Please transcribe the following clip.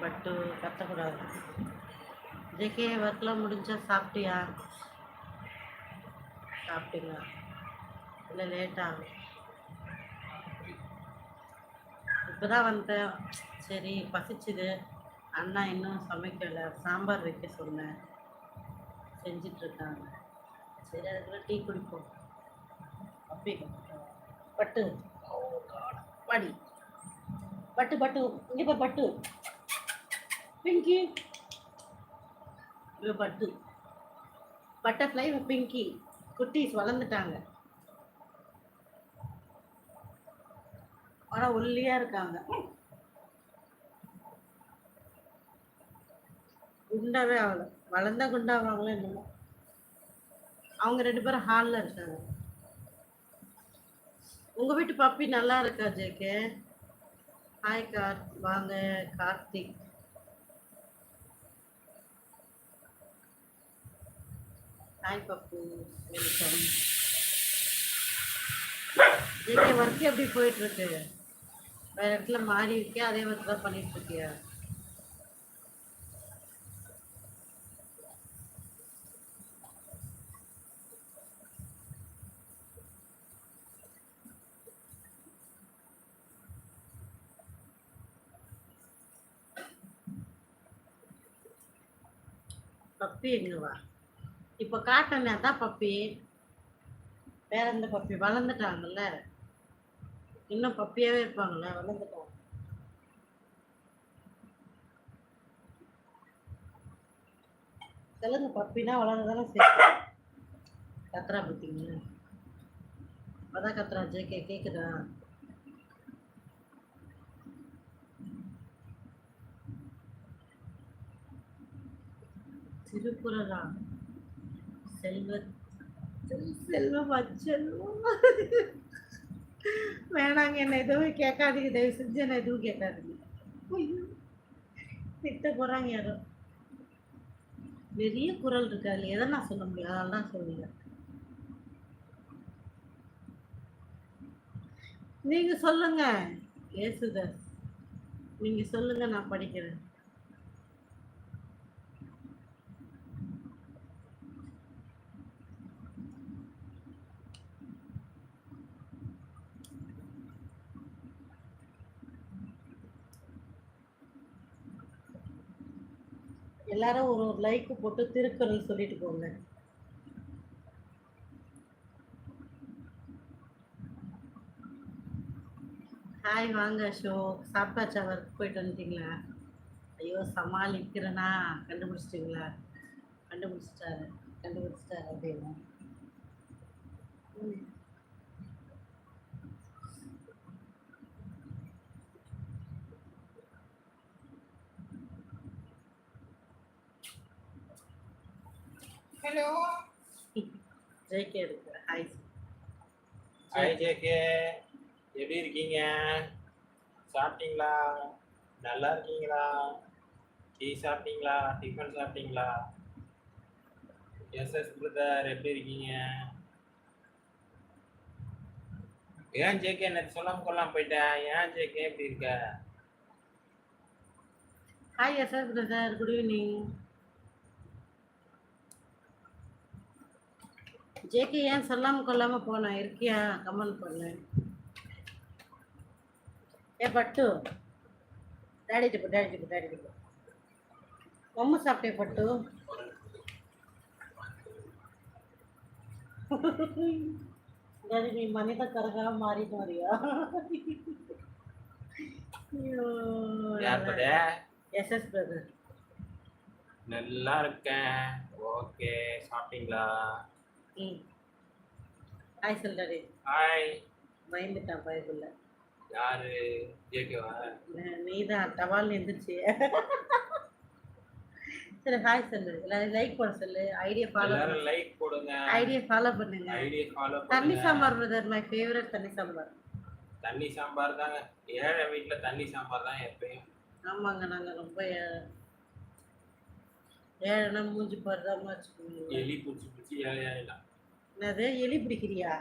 பட்டு கத்தக்கூடாது. ஜேகே ஒர்க்லாம் முடிஞ்சா சாப்பிட்டியா? சாப்பிட்டீங்களா இல்லை லேட் ஆகும் இப்போ தான் வந்தேன். சரி பசிச்சுது. அண்ணா இன்னும் சமைக்கலை. சாம்பார் வைக்க சொன்னேன். செஞ்சிட்ருக்காங்க. சரி அதுக்குள்ள டீ குடிப்போம். அப்படி பட்டு. படி பட்டு பட்டு. இங்கே பார் பட்டு. பிங்கி பட்டு. பட்டர்ஃப்ளை பிங்கி குட்டீஸ் வளர்ந்துட்டாங்க. ஆனால் ஒல்லியாக இருக்காங்க. குண்டாவே ஆகல. வளர்ந்தா குண்டாவாங்களோ என்னமோ. அவங்க ரெண்டு பேரும் ஹாலில் இருக்காங்க. உங்கள் வீட்டு பப்பி நல்லா இருக்கா ஜேகே ஹாய் கார் வாங்க Karthik hi Pappu welcome JK work எப்படி போயிட்டு இருக்கு? வேற இடத்துல மாறி இருக்கியா? அதே ஒர்க் தான் பண்ணிட்டு இருக்கியா? பப்பி எங்கவா இப்போ காட்டனே தான் பப்பி. வேற பப்பி? வளர்ந்துட்டாங்கல்ல. இன்னும் பப்பியாவே இருப்பாங்கல்ல வளர்ந்துட்டாங்க சொல்லுங்க பப்பினா வளர்றதானே சரி கத்ரா பார்த்தீங்களா அதான் கத்ரா ஜே கே கேட்குதா திருக்குறளா செல்வ செல்- செல்வம் அச்செல்வம் வேணாங்க என்ன எதுவும் கேட்காதீங்க. தயவு செஞ்சு என்ன எதுவும் கேட்காதீங்க. திட்ட போகிறாங்க யாரோ. நிறைய குரல் இருக்கு அதில். எதை நான் சொல்ல முடியும்? அதனால தான் சொல்லுங்க. நீங்கள் சொல்லுங்க. ஏசுதாஸ் நீங்கள் சொல்லுங்க நான் படிக்கிறேன். எல்லாரும் ஒரு ஒரு லைக் போட்டு திருக்குறள் சொல்லிட்டு போங்க. ஹாய் வாங்க ஷோ சாப்பிட்டாச்சா? ஒர்க் போயிட்டு வந்துட்டீங்களா? ஐயோ சமாளிக்கிறேனா? கண்டுபிடிச்சிட்டிங்களா? கண்டுபிடிச்சிட்டாரு. கண்டுபிடிச்சிட்டாரு அப்படின்னு ம். ஹலோ. ஜெய்கே இருக்கு. ஹாய் ஹாய் ஜேகே எப்படி இருக்கீங்க? சாப்பிட்டீங்களா? நல்லா இருக்கீங்களா? டீ சாப்பிட்டீங்களா? டிஃபன் சாப்பிட்டீங்களா? எஸ்எஸ் பிரதர் எப்படி இருக்கீங்க? ஏன் ஜேகே எனக்கு சொல்லாம கொள்ளாம போயிட்டேன் ஏன் ஜேகே எப்படி இருக்க? Hi yes yes brother. Good evening JK ஏன் சொல்லாம கொள்ளாம போனா? இருக்கியா? கமெண்ட் பண்ணு. ஏ பட்டு. டேடிட்டு போ டேடிட்டு போ டேடிட்டு போ. மம்மு சாப்பிட்டே பட்டு? டேடி நீ மனித கரகா மாறிட்டு வரியா? யார் பிரதர் எஸ் எஸ் பிரதர் நல்லா இருக்கேன். ஓகே சாப்பிட்டீங்களா? ம். ஹாய் சொல்றாரு ஹாய் பயந்துட்டான் பயப்புள்ள யாரு? ஜேகேவா நீ தான் டவால் எந்திரிச்சு. சரி ஹாய் சொல்லு எல்லாரும் லைக் பண்ண சொல்லு. ஐடியா ஃபாலோ எல்லாரும் லைக் போடுங்க. ஐடியா ஃபாலோ பண்ணுங்க. ஐடியா ஃபாலோ தண்ணி சாம்பார் பிரதர் மை ஃபேவரட் தண்ணி சாம்பார். தண்ணி சாம்பார் தாங்க. ஏழை வீட்ல தண்ணி சாம்பார் தான் எப்பயும். ஆமாங்க நாங்க ரொம்ப ஏழை ஏழைனா மூஞ்சி பருதாம வச்சுக்கோங்க. எலி பிடிச்சி பிடிச்சி ஏழையாயிடலாம் என்னது? எலி பிடிக்கிறியா?